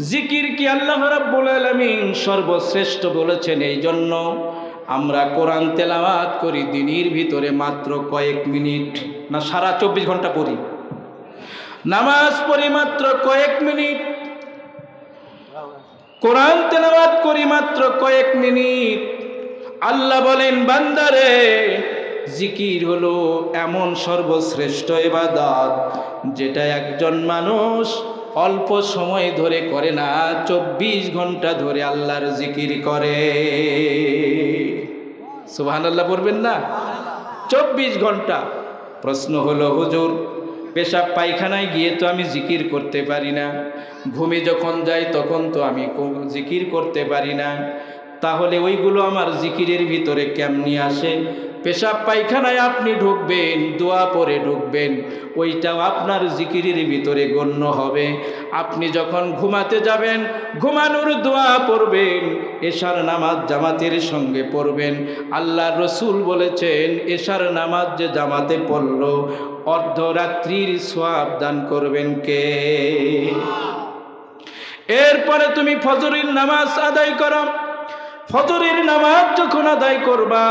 জিকির কি আল্লাহ রাব্বুল আলামিন সর্বশ্রেষ্ঠ বলেছেন এই জন্য আমরা কোরআন তেলাওয়াত করি দিনের ভিতরে মাত্র কয়েক মিনিট, না সারা চব্বিশ ঘণ্টা পড়ি। নামাজ পড়ি মাত্র কয়েক মিনিট। কোরআন তেলাওয়াত করি মাত্র কয়েক মিনিট। আল্লাহ বলেন, বান্দারে, জিকির হলো এমন সর্বশ্রেষ্ঠ এবাদত যেটা একজন মানুষ অল্প সময় ধরে করে না, চব্বিশ ঘণ্টা ধরে আল্লাহর জিকির করে। সুবহান আল্লাহ পড়বেন না? চব্বিশ ঘণ্টা। প্রশ্ন হলো, হুজুর, পেশাব পায়খানায় গিয়ে তো আমি জিকির করতে পারি না। ঘুমে যখন যাই, তখন তো আমি জিকির করতে পারি না। তাহলে ওইগুলো আমার জিকিরের ভিতরে কেমনি আসে? পেশাব পায়খানায় আপনি ঢুকবেন, দোয়া পরে ঢুকবেন, ওইটাও আপনার জিকিরের ভিতরে গণ্য হবে। আপনি যখন ঘুমাতে যাবেন, ঘুমানোর দোয়া পড়বেন, এশার নামাজ জামাতের সঙ্গে পড়বেন। আল্লাহ রসুল বলেছেন, এশার নামাজ যে জামাতে পড়ল, অর্ধরাত্রির সোয়াব দান করবেন কে? এরপরে তুমি ফজরের নামাজ আদায় করো। ফজরের নামাজ যখন আদায় করবা,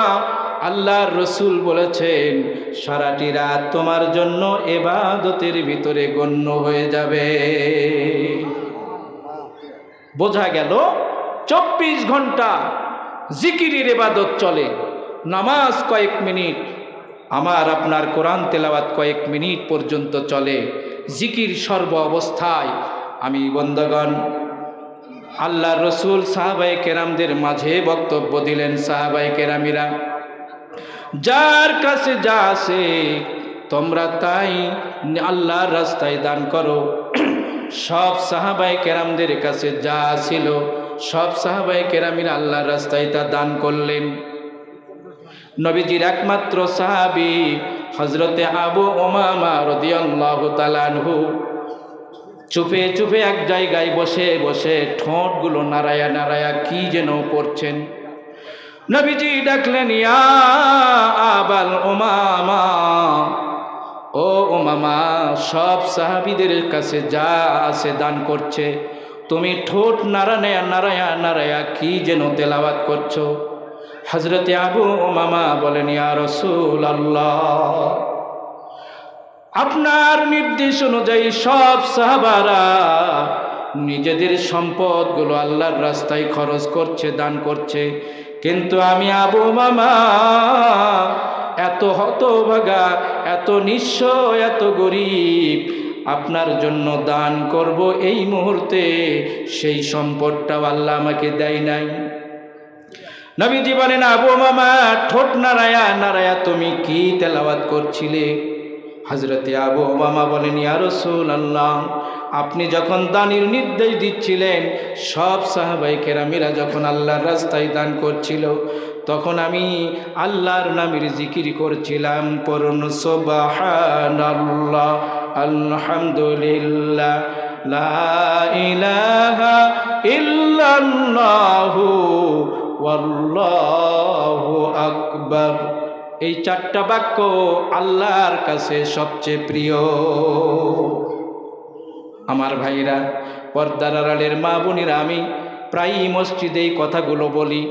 আল্লাহর রসুল বলেছেন, সারাটি রাত তোমার জন্য এবাদতের ভিতরে গণ্য হয়ে যাবে। বোঝা গেল? চব্বিশ ঘণ্টা জিকিরির এবাদত চলে। নামাজ কয়েক মিনিট, আমার আপনার কোরআন তেলাওয়াত কয়েক মিনিট পর্যন্ত চলে। জিকির সর্ব অবস্থায়। আমি বন্ধগণ আল্লাহ রসুল সাহাবাই কেরামদের মাঝে বক্তব্য দিলেন সাহাবাই কেরামিরা, যার কাছে যা আছে, তোমরা তাই আল্লাহর রাস্তায় দান করো। সব সাহাবাই কেরামদের কাছে যা ছিল, সব সাহাবাই কেরামিরা আল্লাহর রাস্তায় তা দান করলেন। নবীজির একমাত্র সাহাবি হজরতে আবু ওমামা রদিয়াল্লাহ তালানহু চুপে চুপে এক জায়গায় বসে বসে ঠোঁটগুলো নাড়ায়া নাড়ায়া কি যেন করছেন। নবীজি ডাকলেন, ইয়া আবাল ওমামা ও ওমামা সব সাহাবিদের কাছে যা আছে দান করছে। তুমি ঠোঁট নাড়ায়া নারায়া নারায়া কি যেন তেলাওয়াত করছ? হজরতে আবু ওমামা বলেন, ইয়া রসুল আল্লাহ আপনার নির্দেশ অনুযায়ী সব সাহাবারা নিজেদের সম্পদগুলো আল্লাহর রাস্তায় খরচ করছে, দান করছে। কিন্তু আমি আবু মামা এত হতভাগা, এত নিঃস্ব, এত গরিব, আপনার জন্য দান করব এই মুহূর্তে, সেই সম্পদটাও আল্লাহ আমাকে দেয় নাই। নবীজি বলেন, আবু মামা, ঠোঁট নারায়া নারায়া তুমি কি তেলাওয়াত করছিলে? হজরতে আবু মামা বলেন, ইয়া রসুল আল্লাহ আপনি যখন দানির নির্দেশ দিচ্ছিলেন, সব সাহাবাই কেরামিরা যখন আল্লাহর রাস্তায় দান করছিল, তখন আমি আল্লাহর নামের জিকির করছিলাম পরন সোবাহানাল্লাহ, আলহামদুলিল্লাহ, লা ইলাহা ইল্লাল্লাহু আকবার। এই চারটা বাক্য আল্লাহর কাছে সবচেয়ে প্রিয়। আমার ভাইরা, পর্দার আড়ালের মা বোনেরা, আমি প্রায়ই মসজিদে এই কথাগুলো বলি।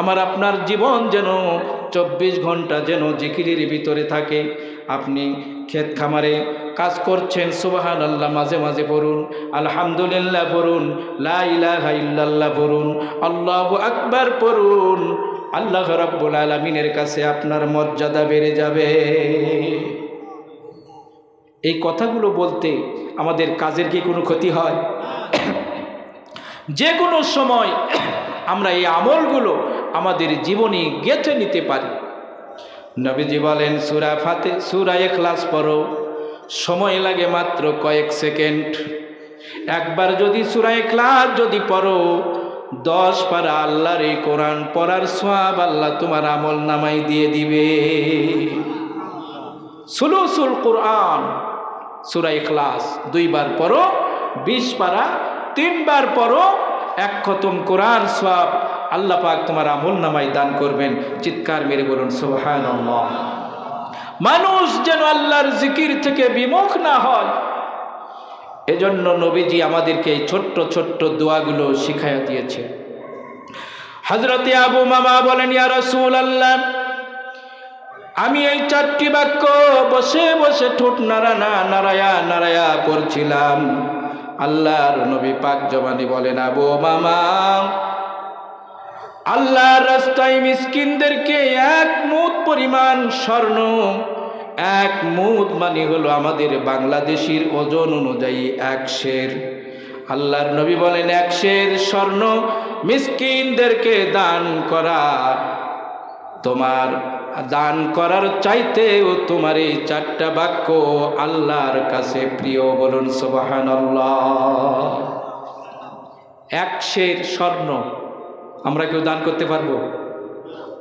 আমার আপনার জীবন যেন চব্বিশ ঘণ্টা যেন জিকিরের ভিতরে থাকে। আপনি ক্ষেত খামারে কাজ করছেন সুবাহান আল্লাহ মাঝে মাঝে পড়ুন, আলহামদুলিল্লাহ পড়ুন, লা ইলাহা ইল্লাল্লাহ পড়ুন, আল্লাহু আকবার পড়ুন আল্লাহ রাব্বুল আলমিনের কাছে আপনার মর্যাদা বেড়ে যাবে। এই কথাগুলো বলতে আমাদের কাজের কি কোনো ক্ষতি হয়? যে কোনো সময় আমরা এই আমলগুলো আমাদের জীবনে গেঁথে নিতে পারি। নবীজি বলেন, সুরা ফাতে, সুরা এখলাস পড়ো। সময় লাগে মাত্র কয়েক সেকেন্ড। একবার যদি সুরা এখলাস যদি পড়ো দশ পারা আল্লাহর এই কোরআন পড়ার সোয়াব আল্লাহ তোমার আমল নামাই দিয়ে দিবে। সুলুসুল কোরআন সুরাই ক্লাস দুইবার পড়ো, বিশ পারা, তিনবার পড়ো, এক খতম কোরআন সব আল্লাহ পাক তোমার আমল নামাই দান করবেন। চিৎকার মেরে বলুন সোহান মানুষ যেন আল্লাহর জিকির থেকে বিমুখ না হয় এজন্য নবীজি আমাদেরকে এই ছোট্ট ছোট্ট দোয়াগুলো শিখাইয়া দিয়েছে। হজরতে আবু মামা বলেন আল্লাহ আমি এই চারটি বাক্য বসে বসে ঠোঁট নাড়া, না নারায়া নারায়া পড়ছিলাম। আল্লাহর নবী পাক জবানি বলেন, আবু মামা, আল্লাহর রাস্তায় মিসকিনদেরকে এক মুদ পরিমাণ স্বর্ণ এক মুদ মানে হলো আমাদের বাংলাদেশির ওজন অনুযায়ী এক শের। আল্লাহর নবী বলেন, এক শের স্বর্ণ মিসকিনদেরকে দান করা। তোমার দান করার চাইতেও তোমার এই চারটা বাক্য আল্লাহর কাছে প্রিয় বলুন সোবাহান এক শের স্বর্ণ আমরা কেউ দান করতে পারব?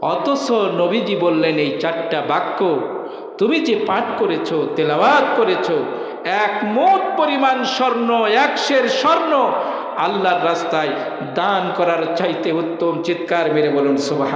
অথচ নবীজি বললেন, এই চারটা বাক্য তুমি যে পাঠ করেছ, তেলাওয়াত করেছ, এক মোট পরিমাণ স্বর্ণ একশের স্বর্ণ আল্লাহর রাস্তায় দান করার চাইতে উত্তম চিৎকার মেরে বলুন সুবাহ